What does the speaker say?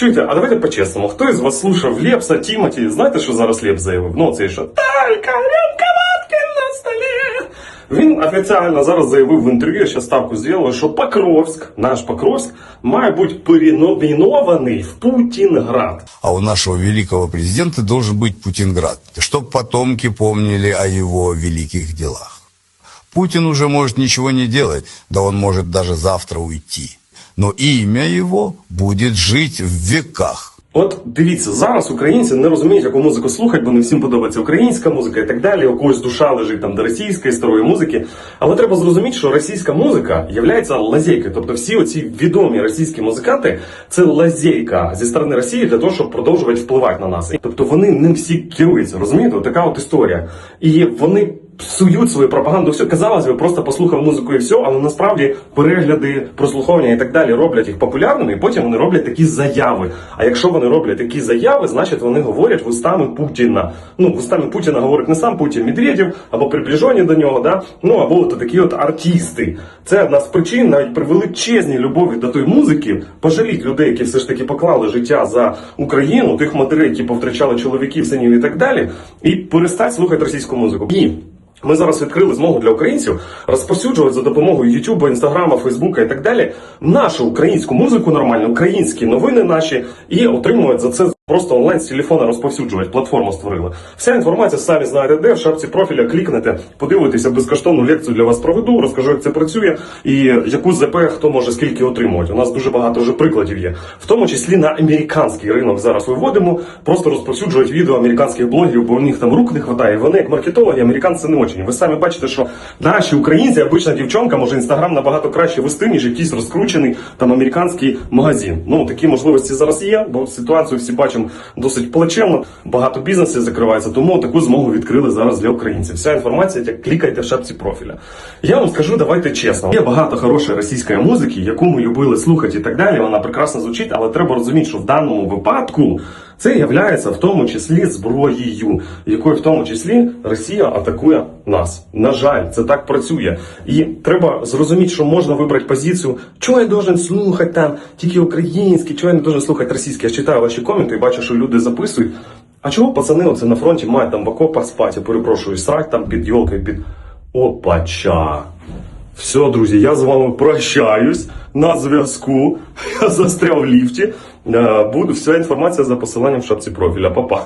Чуєте, а давайте по-чесному. Хто із вас слушав Лепса, Тімоті? Знаєте, що зараз Лепс заявив? Ну, цей що Талька, рюмка водки на столі. Він офіційно зараз заявив в інтерв'ю, я ще ставку зробив, що Покровськ, наш Покровськ, має бути переномінований в Путінград. А у нашего великого президента должен быть Путинград, чтобы потомки помнили о его великих делах. Путин уже может ничего не делать, да он может даже завтра уйти. Но имя его будет жить в веках. От дивіться, зараз українці не розуміють, яку музику слухати, бо не всім подобається українська музика і так далі. У когось душа лежить там до російської старої музики. Але треба зрозуміти, що російська музика є лазейкою. Тобто всі оці відомі російські музиканти це лазейка зі сторони Росії для того, щоб продовжувати впливати на нас. Тобто вони ним всі керуються, розумієте? Така от історія. І вони псують свою пропаганду. Все казалось би, просто послухав музику і все, але насправді перегляди, прослуховування і так далі роблять їх популярними, і потім вони роблять такі заяви. А якщо вони роблять такі заяви, значить вони говорять вустами Путіна. Ну, вустами Путіна говорить не сам Путін Медведєв, або приближені до нього, да? ну або от такі от артисти. Це одна з причин, навіть при величезній любові до тої музики, пожаліть людей, які все ж таки поклали життя за Україну, тих матерей, які повтрачали чоловіків, синів і так далі, і перестать слухати російську музику. І ми зараз відкрили змогу для українців розповсюджувати за допомогою Ютуба, Інстаграма, Фейсбука і так далі нашу українську музику, нормально, українські новини наші, і отримують за це просто онлайн з телефона розповсюджувати. Платформу створили. Вся інформація самі знаєте, де в шапці профіля клікнете, подивитеся безкоштовну лекцію для вас проведу, розкажу, як це працює і яку ЗП хто може скільки отримувати. У нас дуже багато вже прикладів є, в тому числі на американський ринок зараз виводимо, просто розповсюджують відео американських блогерів, бо у них там рук не вистачає. Вони як маркетологи, американці не очень. Ви самі бачите, що наші українці, обична дівчонка, може інстаграм набагато краще вести, ніж якийсь розкручений там американський магазин. Ну такі можливості зараз є, бо ситуацію всі бачимо досить плачевно. Багато бізнесів закривається, тому таку змогу відкрили зараз для українців. Вся інформація, як клікайте в шапці профіля. Я вам скажу, давайте чесно. Є багато хорошої російської музики, яку ми любили слухати і так далі. Вона прекрасно звучить, але треба розуміти, що в даному випадку це являється в тому числі зброєю, якою в тому числі Росія атакує нас. На жаль, це так працює. І треба зрозуміти, що можна вибрати позицію, чого я должен слухати там тільки українське, чого я не должен слухати російське. Я читаю ваші коменти і бачу, що люди записують. А чого пацани оце на фронті мають там в окопах спати, я перепрошую, срать там під йолкою, під опача. Все, друзі, я з вами прощаюсь на зв'язку. Я застряв в ліфті. Е, Буду вся інформація за посиланням в шапці профіля. Па-па.